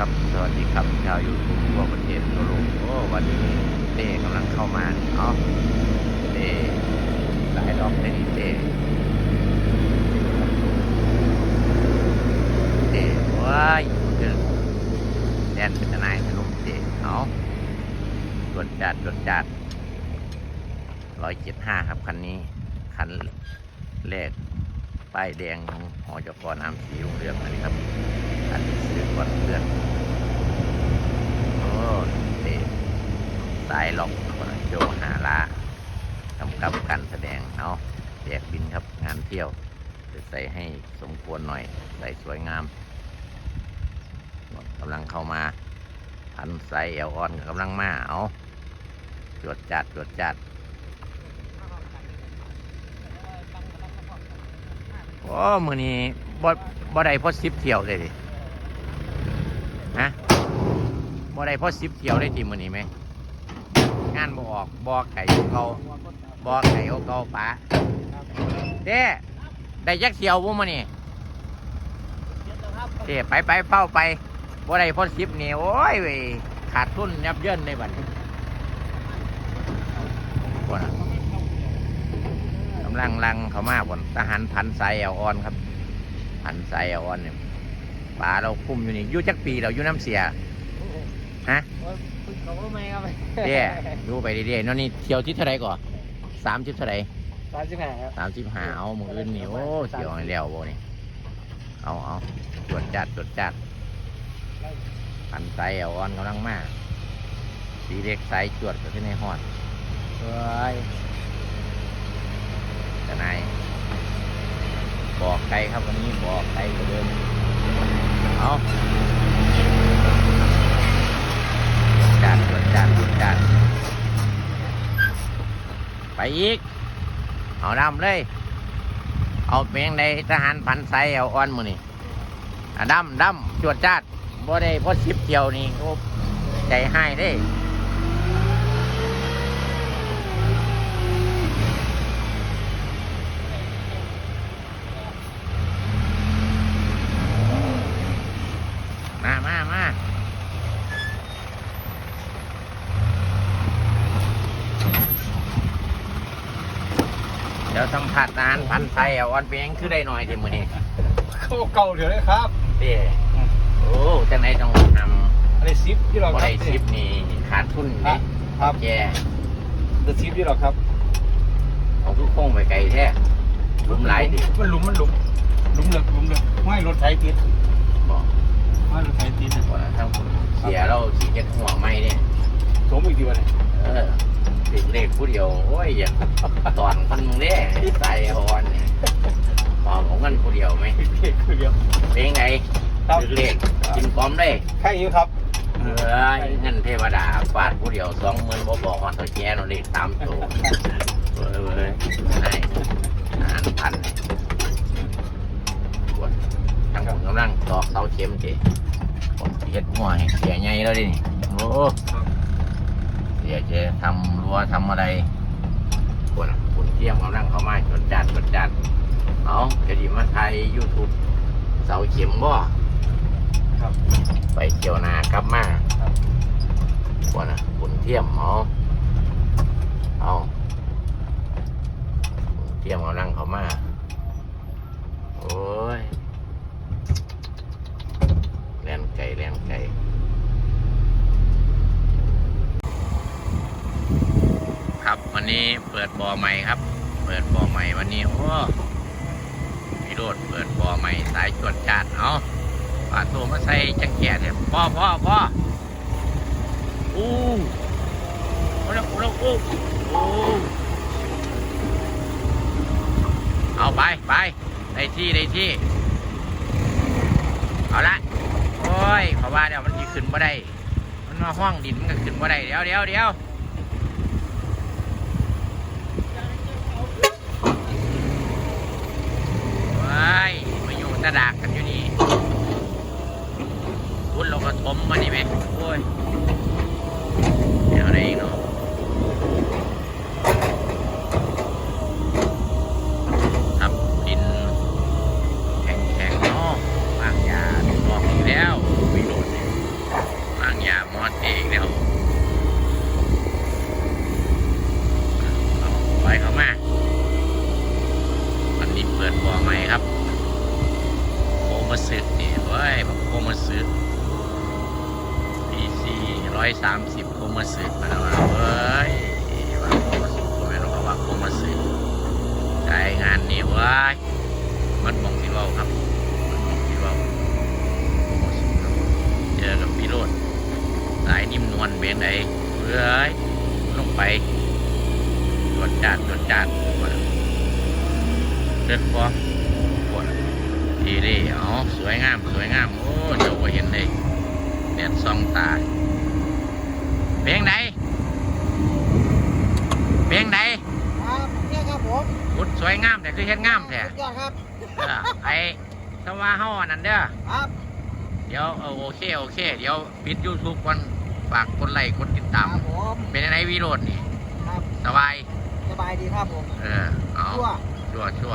ครับ สวัสดีครับ ชาวยูทูบทั่วประเทศทั่วโลกโอ้วันนี้เต้กำลังเข้ามาเนาะเต้หลายรอบเลยนี่เต้เต้ว้ายเดินแดนเป็นนายทะลุเต้เอาตรวจจัดตรวจจัดร้อยเจ็ดห้าครับคันนี้คันแรกป้ายแดงของหอจกน้ำสีรุ่งเรืองอันนี้ครับ อันนี้ซื้อก่อนเพื่อนโอ้เตะสายหลอกโจหาลากำกับการแสดงเอาแจกบินครับงานเที่ยวจะใส่ให้สมควรหน่อย ใส่สวยงามกำลังเข้ามาพันใส่เอลออนกำลังมาเอาจวดจัดจวดจัดโอ้มือนี้บ่บ่ได้พอสิบเที่ยวเลยดิ ฮะบ่ได้พอสิบเที่ยวได้ทีมือนี้ไหมงานบ่ออกบ่ไก่ของเขาบ่ไก่ของเขาป๋าเด้ได้ยักเที่ยวบ่มือนี้เด้ไปไปเฝ้าไปบ่ได้พอสิบนี่โอ้ยเว้ยขาดทุนยับเยินในบัดนี้บ่นกำลังลังเขามาบนทหารพันสายเอลออนครับพันสายเอลออนเนี่ย ป่าเราคุ้มอยู่นี่อยู่จักปีเราอยู่น้ำเสียฮะเขาก็ไม่ครับเด้อยู่ไปเรื่อยๆเนาะนี่เที่ยวที่เท่าไรก่อนสามสิบเท่าไรสามสิบห้าครับสามสิบห้าเอามืออื่นนี่โอ้เที่ยวให้แล้วโบนี่เอาเอาตรวจจัดตรวจจัดพันไซเอลออนกำลังมาสีเล็กไซจวดกับที่ในหอดเฮ้ยจะนายบอกไกลครับวันนี้บอกไกลกว่าเดิม เอาจัดตรวจจัดตรวจจันไปอีก เอาดำเลย เอาเพียงในทหารพันไซเอาอ่อนมือนี่อะดำดำจวดจัดบ่ได้พอสิบเที่ยวนี่โอ้ใจให้ได้มามามาเดี๋ยว สัมผัสทหารพันไซเอาอ่อนเพียงคือได้หน่อยทีมือนี่เขาเก่าเดี๋ยวเลยครับเด้โอ้จังไหนต้องทำอะไรซิปที่เราบ่ครัได้บชิปนี่ขาดทุนครันี่บครับแกเดอะซิปที่เราครับเอาทุกโค้งไปไกลแท้หลุมหลายดิมันหลุมมันหลุมหลุมเหลือหลุมเหลือไม่รถไถติดบอกไม่รถไถติดนะว่าทั้งเสียเราสีเจ็ดหัวไม่เนี่ยสมอีกทีวันนี้เออ ติดเลขผู้เดียวโอ้ยอย่าตอนคนมึงเนี่ยใส่ออนเนี่ยพอของกันผู้เดียวไหมเด็กคือเดียวเป็นไงครับติดเลขกินพร้อมได้ใครอยู่ครับเออเงินเทวดาฟาดผู้เดียวสองหมื่นบ่บอกว่าตัวแก่นเลขสามตัวเว้ยเว้ยนายอาหารพันปวดทั้งผมกำลังตอกเสาเข็มเจเฮ็ดหัวให้เสียใหญ่แล้วดินี่โอ้ เสียเจทำรั้วทำอะไรปวดปุ่นเที่ยมกำลังเข้ามาจดจัดจดจัดเอาจะดีมาไทยยูทูบเสาเข็มบ่ครับ ไปเกี่ยวนากลับมาครับปวดนะปุ่นเทียมเอาเอาปุ่นเทียมกำลังเข้ามาโอ้ยแล่นไก่แล่นไก่ ครับ วันนี้เปิดบ่อใหม่ครับ เปิดบ่อใหม่วันนี้โอ้พี่โรดเปิดบ่อใหม่สายจวดจาดเอาปลาตัวมาใส่จังแก่เนี่ยพ่อพ่อพ่ออู้โอ้โอ้โอ้โอ้เอาไปไปได้ที่ได้ที่ เอาละโอ้ยเพราะว่าเดี๋ยวมันจะขึ้นมาได้ มันมาห้องดินมันก็ขึ้นมาได้เดี๋ยวเดี๋ยวเดี๋ยวายมาอยู่ตะดากกันอยู่นี่พุดเราก็ทมมานี่ไหมโอ้ย เดี๋ยวอะไรอีกเนาะครับดิน แข็งแข็งๆเนาะวางยาบอกอีกแล้ววิโรจน์ เว้ยบอกโคมาซื้อพีซีร้ อยสามสิบโคมาซื้อมาแล้วว่าเว้ยว่าโคมาซื้อผมไม่รู้ว่าโคมาซื้อใช้งานนี้เว้ยมันมองที่เราครับมันมองที่เราโคมาซื้อครับเจอกับพี่โรดสายนิ่มนวลเบียงใดเว้ยลงไปตรวจจัดตรวจจัดเลือกฟอปวดดีดีอ๋อสวยงามสวยงามโอ้เจ้าก็เห็นเลยแดดส่องตา เพียงใดเพียงใดครับเนี่ยครับผมอุดสวยงามแต่คือเห็นงามแท้สุดยอดครับเออไอ้ถ้าว่าเฮาอันนั้นเด้อครับเดี๋ยวเออโอเคโอเค เดี๋ยวปิด YouTube ก่อนฝากกดไลค์กดติดคตามรับผมเป็นยังไงวีโรดนี่ครับสบายสบายดีครับผมเออเอาชั่วชั่วชั่ว